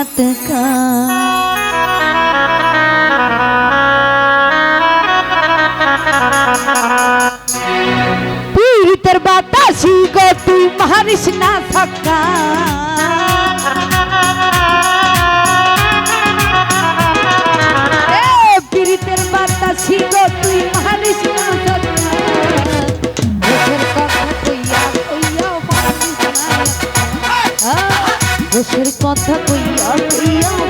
রাত কা পীড়িতের বাতাসি গো তুই মারিস না। দেশের কথা কইয়া কইয়া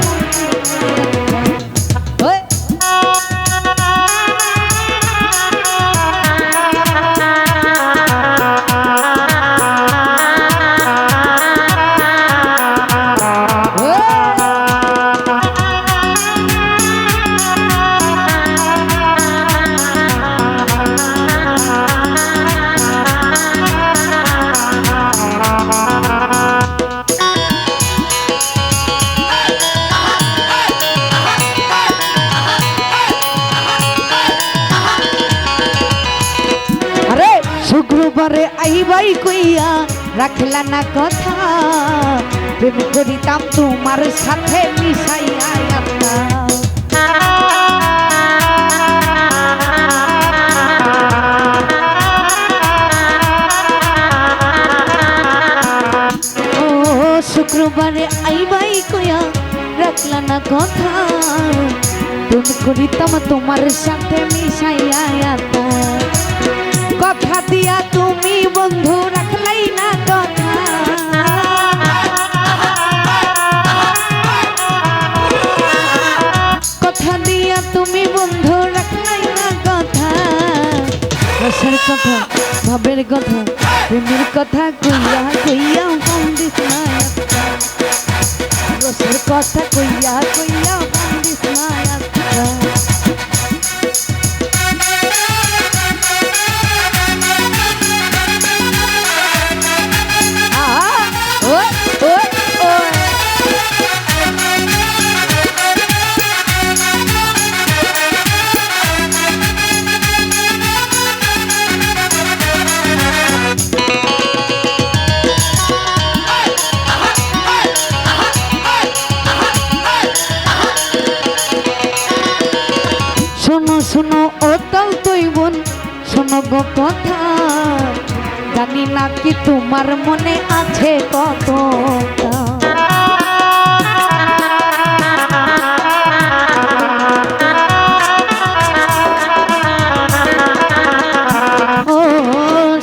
শুক্রবারে আইবাই কইয়া রাখলা না কথা। প্রেম করিতাম তোমার সাথে মিশাইয়া শুক্রবারে আইবাই কইয়া রাখলা না কথা। প্রেম করিতাম তোমার সাথে মিশাইয়া দিয়া তুমি বন্ধু রাখলাই না কথা। কথা দিয়া তুমি বন্ধু রাখলাই না কথা। রসের কথা, ভাবের কথা, প্রেমের কথা কইয়া কইয়া মন দিস না কথা কইয়া কইয়া মন দিস না কথা জানি না কি তোমার মনে আছে কত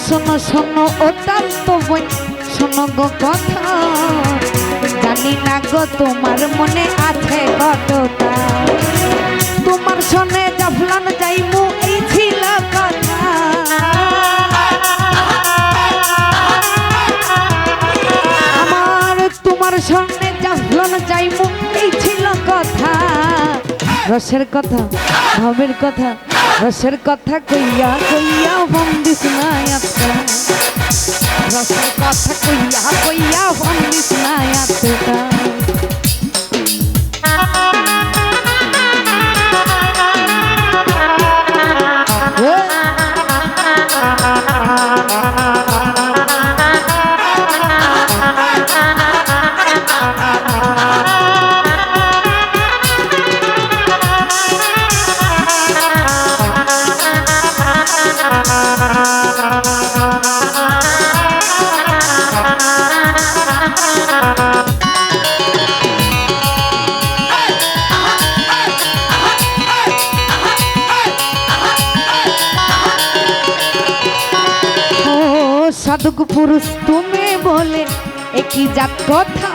শোনো শোনো ও তাও তো বোন শোনো গো কথা। জানি না গো তোমার মনে আছে কতটা। তোমার সনে রসের কথা ভবের কথা, রসের কথা কইয়া কইয়া বন্দিস না আত্মা। রসের কথা কইয়া কইয়া বন্দিস না আত্মা। সাধুক পুরুষ, তুমি বলে একই জাত কথা।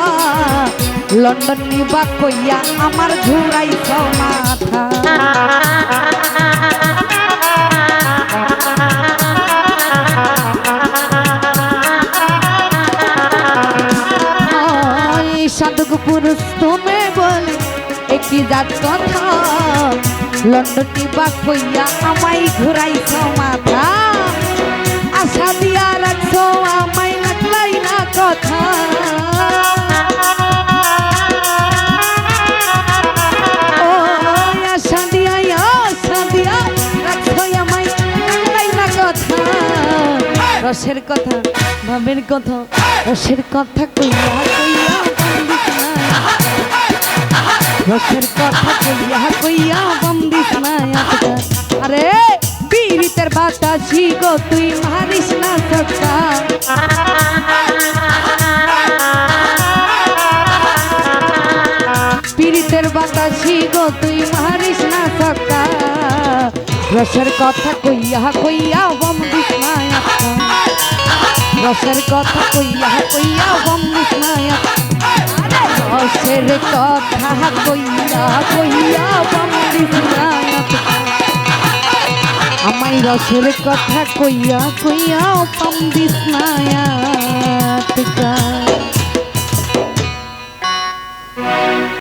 লন্ডন নিবা কইয়া আমার ঘুরাইছ মাথা। সাধুক পুরুষ, তুমি বলে একই জাত কথা। লন্ডন নিবা কইয়া আমায় ঘুরাইছ মাথা। রসের কথা, ভাবের কথা, রসের কথা কইয়া কইয়া রসের কথা কইয়া কইয়া বন্দিস না আরে পীড়িতের বাতাসি গো, তুই মারিস না সকা পীড়িতের বাতাসি গো, তুই মারিস না সকা রসের কথা কইয়া কইয়া রসের কথা কইয়া কইয়া বন্ধু না দশের কথা কইয়া কইয়া বন্ধু আটকা আমায় রসের কথা কইয়া কইয়া বন্দিস না